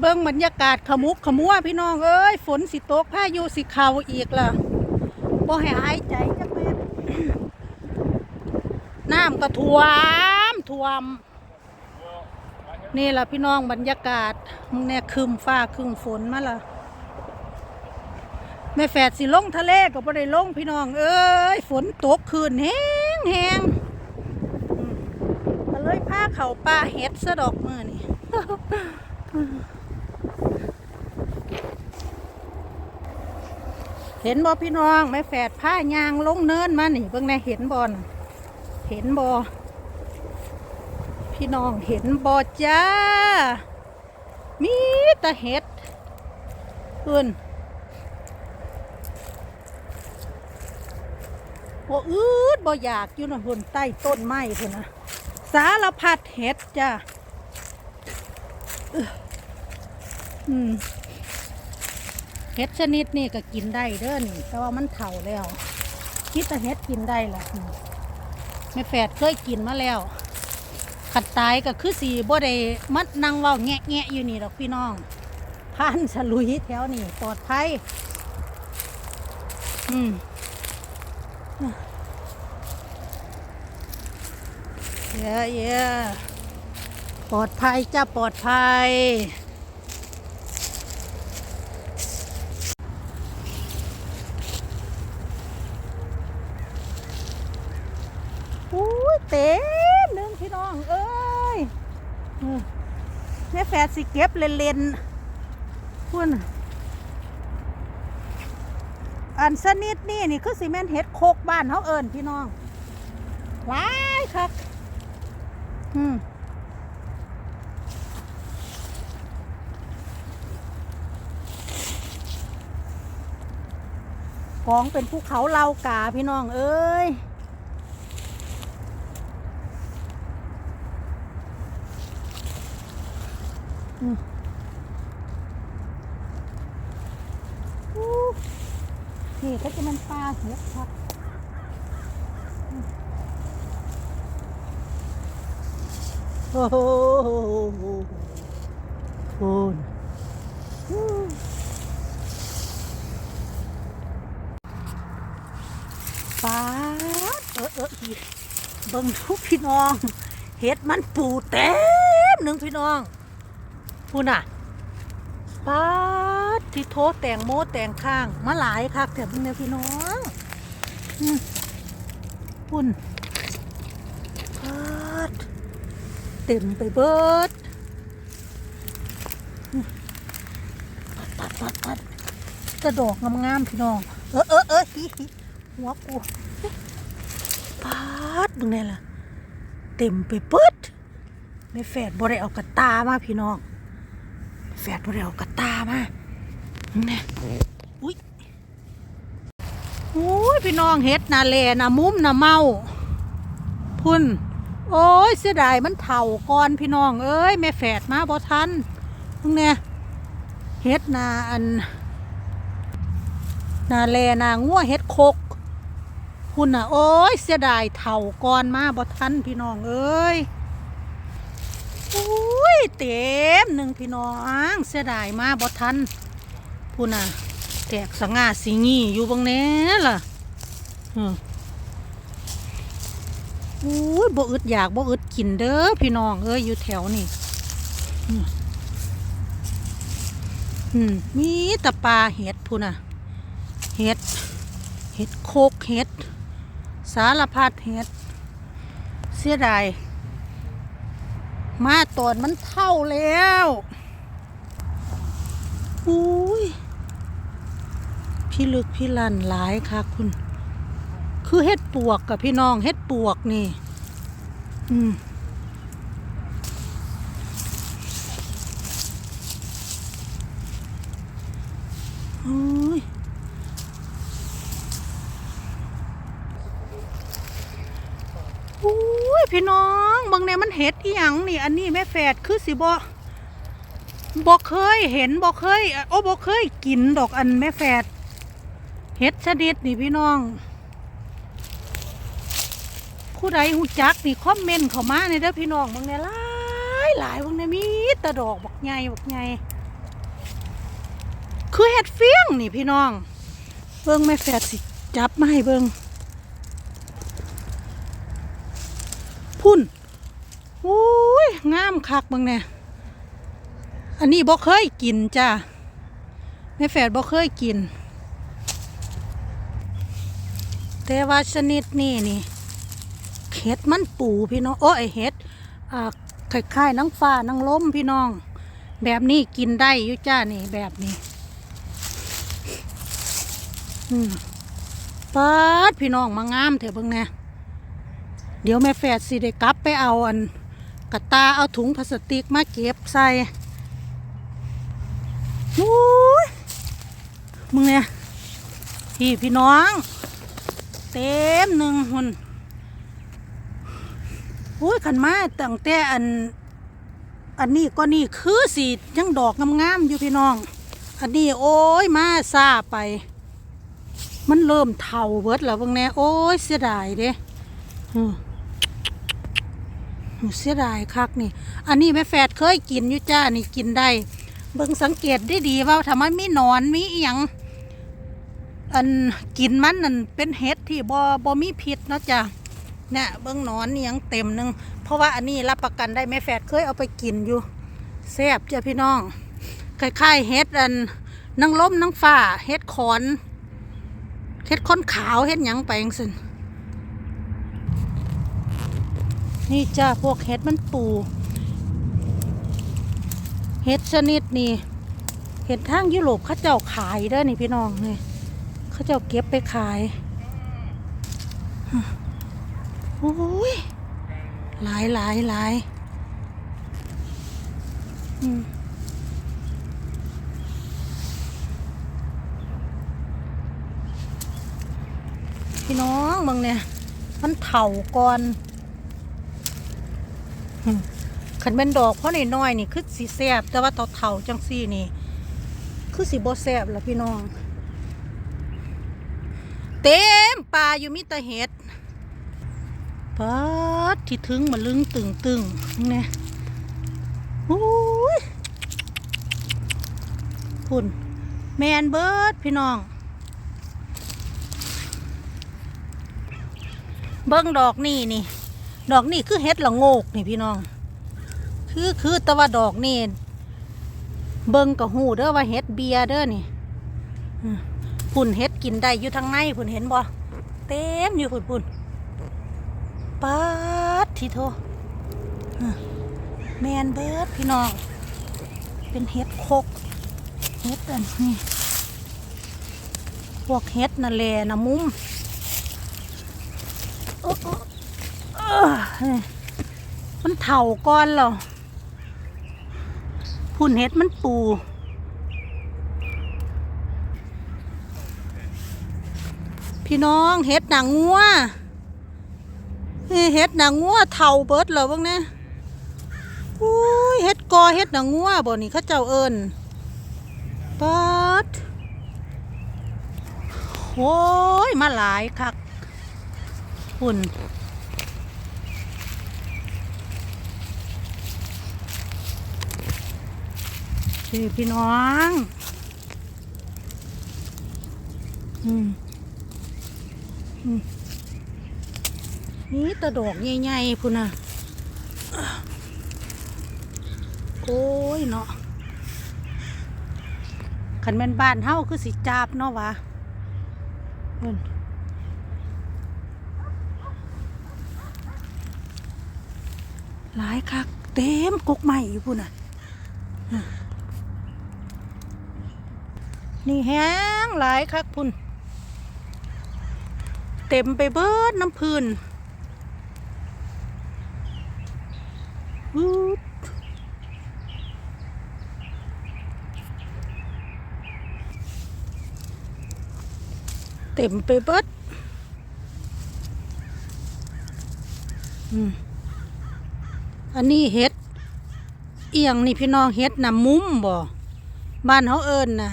เบิ่งบรรยากาศขมุกขมัวพี่น้องเอ้ยฝนสิตกพายุสิเข้าอีกล่ะบ่ให้หายใจจักเม็ดน้ำก็ท่วมท่วม นี่ล่ะพี่น้องบรรยากาศมึงแน่คึมฟ้าคึมฝนมาล่ะแม่แฝดสิลงทะเลก็บ่ได้ลงพี่น้องเอ้ยฝนตกคืนแห้งแห้งก็เลยพาเขาป่าเฮ็ดซะดอกมือนี่ เห็นบ่พี่น้องแม่แฝดผ้ายางลงเนินมานี่เบิ่งแน่เห็นบ่นเห็นบ่พี่น้องเห็นบ่จ้า มีแต่เห็ดเอื่นบ่อืดบ่อยากอยู่นะพุ่นใต้ต้นไม้พุ่นนะสารพัดเห็ดจ้าอื้ออืม เห็ดชนิดนี่ก็กินได้เด้อนี่แต่ว่ามันเฒ่าแล้วคิดแต่เห็ดกินได้ล่ะอืมแม่แฝดเคยกินมาแล้วขัดตายก็คือสีบ่ได้มัดนั่งว่าแงะแงะอยู่นี่ดอกพี่น้องผ่านฉลุยแถวนี่ปลอดภัยอืมเยอะเยอะปลอดภัยจ้าปลอดภัย อุ้ย เต็มหนึ่งพี่น้อง เอ้ยอืมแม่แฝดสิเก็บเลนเลนๆพุ่นอันสนิดนี่นี่คือซีเมนเฮ็ดโคกบ้านเขาเอิญพี่น้องหลายคักอืมของเป็นภูเขาเหล่ากาพี่น้องเอ้ย อู้นี่ก็จะมันปลาเห็ดครับโอ้โหคุณปลาดเออเออเบิ่งทุกพี่น้อง เห็ดมันปูเต็มหนึ่งพี่น้องพูน่ะป๊าดที่โทษแต่งโมแต่งข้าง มาหลายคักแถบนี้พี่น้อง ปุ่นป๊าดเต็มไปเบิดปัดปัดปัดปัดกระดอกงามๆพี่น้อง เออเออเออฮิฮิหัวกูป๊าดมึงนี่ล่ะ เต็มไปเบิดไม่แฝดบ่ได้เอากระตามาพี่น้องแฟดบ่ได้เอากระตามาเนี่ยอุ้ย โอ้ยพี่น้องเฮ็ดนาเลนามุ้มนาเมาพุ่น โอ้ยเสียดายมันเถ่าก่อนพี่น้อง เอ้ยแม่แฝดมาบ่ทันมึงเนี่ยเฮ็ดนาอัน นาเลนางัวเฮ็ดโคกพุ่นน่ะ โอ้ยเสียดายเถ่าก่อนมาบ่ทันพี่น้องเอ้ยอุ้ยเต็มหนึ่งพี่น้องเสียดายมาบ่ทันพูน่ะ แตกสง่าสีงี้อยู่บางแน่ล่ะอืมอุ้ยบ่อึดอยากบ่อึดกินเด้อพี่น้องเอ้ยอยู่แถวนี่อืมมีแตะปลาเห็ดพูน่ะ เห็ด เห็ดโคกเห็ด สารพัดเห็ด เสียดายมาตอนมันเท่าแล้ว อุ้ย พี่ลึกพี่ลันหลายค่ะคุณ คือเฮ็ดปวกกับพี่น้องเฮ็ดปวกนี่ อืมอุ้ยอุ้ยพี่น้องบางในมันเห็ดอีหยังนี่ อันนี้แม่แฝดคือสิบ่บ่เคยเห็นบ่เคยโอ้บ่เคยกินดอกอันแม่แฝด ห็ดชนิดนี่พี่น้องผู้ใดหูจักนี่คอมเมนต์เข้ามาในเด้อพี่น้องบางในหลายหลายบางในมีแตะดอกบักใหญ่บักใหญ่คือเห็ดเฟี้ยงนี่พี่น้อง เบิ่งแม่แฝดสิจับมาให้เบิ่งพุ่นโอ้ยงามคักบิ่งเนี่ยอันนี้บ่เคยกินจ้าแม่แฝดบ่เคยกิน แต่ว่าชนิดนี้นี่เห็ดมันปูพี่น้องโอ้ยเห็ดอ่าคล้ายๆนังฟ้านังล้มพี่น้อง แบบนี้กินได้ยู่จ้านี่แบบนี้อืมปาดพี่น้องมางามเถอะเบิ่งแน่เดี๋ยวแม่แฝดสิได้กลับไปเอาอันกระตาเอาถุงพลาสติกมาเก็บใส่โอ้ยมึงเนี่ยพี่พี่น้อง เต็มหนึ่งหุ่นโอ้ยขันมาตั้งแต่อัน อันนี้ก็นี่คือสียังดอกงามๆอยู่พี่น้อง อันนี้โอ้ยมาซาไป มันเริ่มเทาเบิดแล้วบางแน่โอ้ยเสียดายเด้อืมเสียดายคักนี่ อันนี้แม่แฝดเคยกินอยู่จ้านี่กินได้ เบิ่งสังเกตได้ดีว่าทำไมไมีหนอนมีอยัง อันกินมันนั่นเป็นเห็ดที่บ่บ่มีพิษเนาะจ้ะเนี่ยเบิ่งหนอนนี่ยังเต็มหนึง เพราะว่าอันนี้รับประกันได้แม่แฝดเคยเอาไปกินอยู่แซ่บจ้ะพี่น้องคล้ายๆเห็ดอันนังล้มนังฟ้าเห็ดขอนเฮ็ดค้อนขาวเฮ็ดหยังไปจังซั่นนี่จ้าพวกเฮ็ดมันปูเฮ็ดชนิดนี้เฮ็ดทางยุโรปเขาเจ้าขายเด้อนี่พี่น้องนี่ เขาเจ้าเก็บไปขายโอ้ยหลายหลายหลายพี่น้องมึงเนี่ย มันเถ่าก่อนขันเป็นดอกเพราะในน้อยนี่คือสีแซบแต่ว่าเถ่าเถ่าจังซี่นี่ คือสีโบแซบแล้วพี่น้อง เต็มป่าอยู่มิตรเห็ดปัดที่ถึงมาลึงตึงตึงๆเนี่ยโอ้ยพุ่นแมนเบิร์ดพี่น้อง เบิ้งดอกนี่นี่ ดอกนี่คือเฮ็ดละโงกนี่พี่น้อง คือคือแต่ว่าดอกนี่ เบิ้งกับหูเด้อว่าเฮ็ดเบียเด้อนี่ พุ่นเฮ็ดกินได้อยู่ทางในพุ่นเห็นบ่เต็มอยู่พุ่นพุ่นปัดทีโทแมนเบิร์ดพี่น้อง เป็นเฮ็ดโคกเฮ็ดอันนี้พวกเฮ็ดนั่นแหละนะมุมมันเถ่าก้อนเหรอพุ่นเห็ดมันปู พี่น้องเห็ดหนังงัวเห็ดหนังงัวเถ่าเบิดเหรอบ้างเนี่ยอุ้ยเห็ดกอเห็ดหนังงัวบ่นี่เขาเจ้าเอิญปัดโอ้ยมาหลายคักหุ่นพี่น้อง อืม นี่ตะดอกใหญ่ๆพุ่นน่ะโอ้ยเนาะขันแม่นบ้านเฮาคือสิจาบเนาะวะเพิ่นหลายคักเต็มกกใหม่อยู่พุ่นน่ะนี่แห้งหลายคักพุ่น เต็มไปเบิดน้ำพื้นเต็มไปเบิดอืมอันนี้เห็ด เอียงนี่พี่น้องเห็ดน่ะมุ้มบ่ บ้านเขาเอิญน่ะ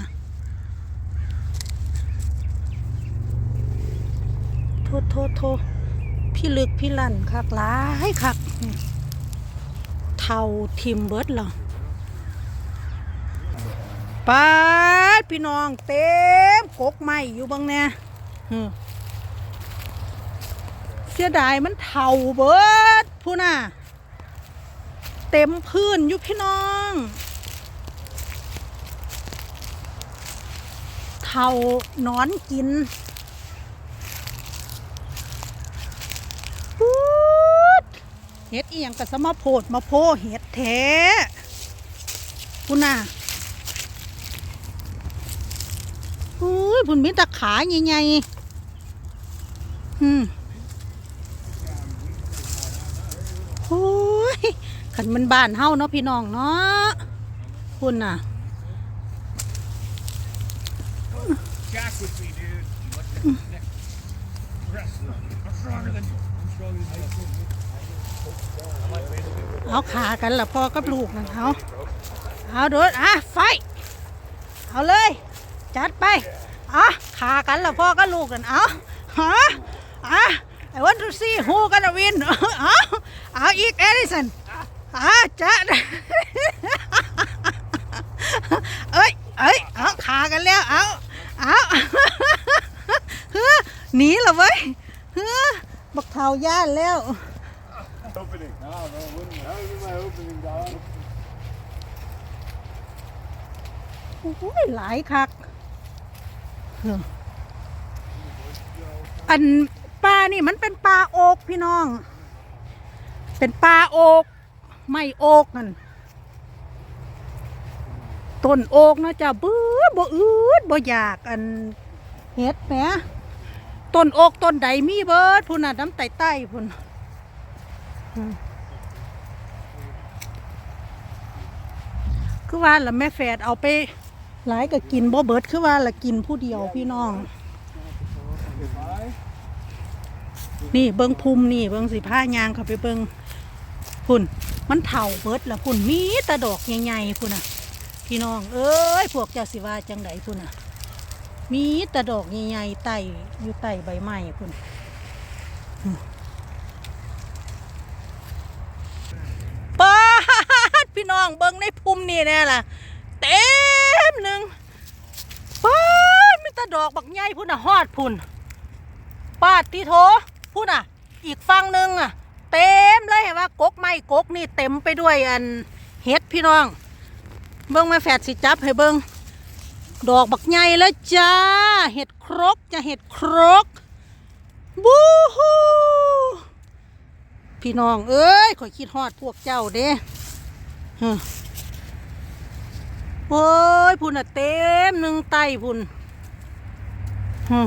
โทษโทษพี่ลึกพี่ลั่นคักหลายคักเท่าทิมเบิร์ดเหรอปาดพี่น้องเต็มกกไม้อยู่บางเนี่ยเสียดายมันเท่าเบิดพูน่ะ เต็มพื้นอยู่พี่น้องเท่านอนกินพูด เห็ดอีหยังก็สมาโพดมาโพเห็ดแท้พูน่ะอุ้ยผุนมีตะขาใหญ่ๆอืมโอ้ยขันมันบานเฮาเนาะพี่น้องเนาะคุณน่ะ Jack with me, dude. What the heck? Wrestling. I'm stronger than you. I'm stronger than you. เอาขากันละพ่อกับลูกนั่นเอาเอาโดดอะไฟ เอาเลย จัดไปอะขากันละพ่อกับลูกนั่นเอาฮะอะ I want to see who gonna win เอาเอาอีกเอริสันอะจัดเอ้ยเอ้ยเอาขากันแล้วเอาเอาเฮ้อหนีเหรอเว้ยเฮ้อบักเทาย่านแล้ว Oh, no, wouldn't. That was my opening, dog. โอ้ยหลายคัก อันปลานี่มันเป็นปลาโอกพี่น้อง เป็นปลาโอกไม่โอกนั่นต้นโอกนะจ้าเบื่อบ่อืดบ่อยากอันเฮ็ดแหมต้นโอกต้นใดมีเบิดพุ่นน่ะน้ำไต่ไต้พุ่นอืม คือว่าละแม่แฝดเอาไปหลายก็กินบ่เบิดคือว่าละกินผู้เดียวพี่น้อง นี่เบิงภูมินี่เบิงสิผ้ายางเขาไปเบิงพุ่น มันเถ่าเบิดละพุ่นมีตะดอกใหญ่ๆพุ่นน่ะ พี่น้อง เอ้ยพวกเจ้าสิว่าจังไดพุ่นน่ะ มีตะดอกใหญ่ๆไต่อยู่ใต้ใบไม้พุ่นอืมปาดพี่ น้องเบิ้งในภูมินี่แน่ล่ะ เต็มหนึ่งป้ามีแต่ดอกบักใหญ่พุ่นน่ะฮอดพุ่นปาดที่โถพุ่นน่ะ อีกฝั่งหนึ่งอะ เต็มเลยเห็นว่ากกไม้กกนี่เต็มไปด้วยอันเห็ดพี่น้อง เบิ้งมาแฝดสิจับให้เบิ้งดอกบักใหญ่แล้วจ้า เห็ดครกจะเห็ดครกบูฮูพี่น้องเอ้ยข่อยคิดฮอดพวกเจ้าเด้ โอ้ยพุ่นอะเต็มหนึ่งไตพุ่นฮึ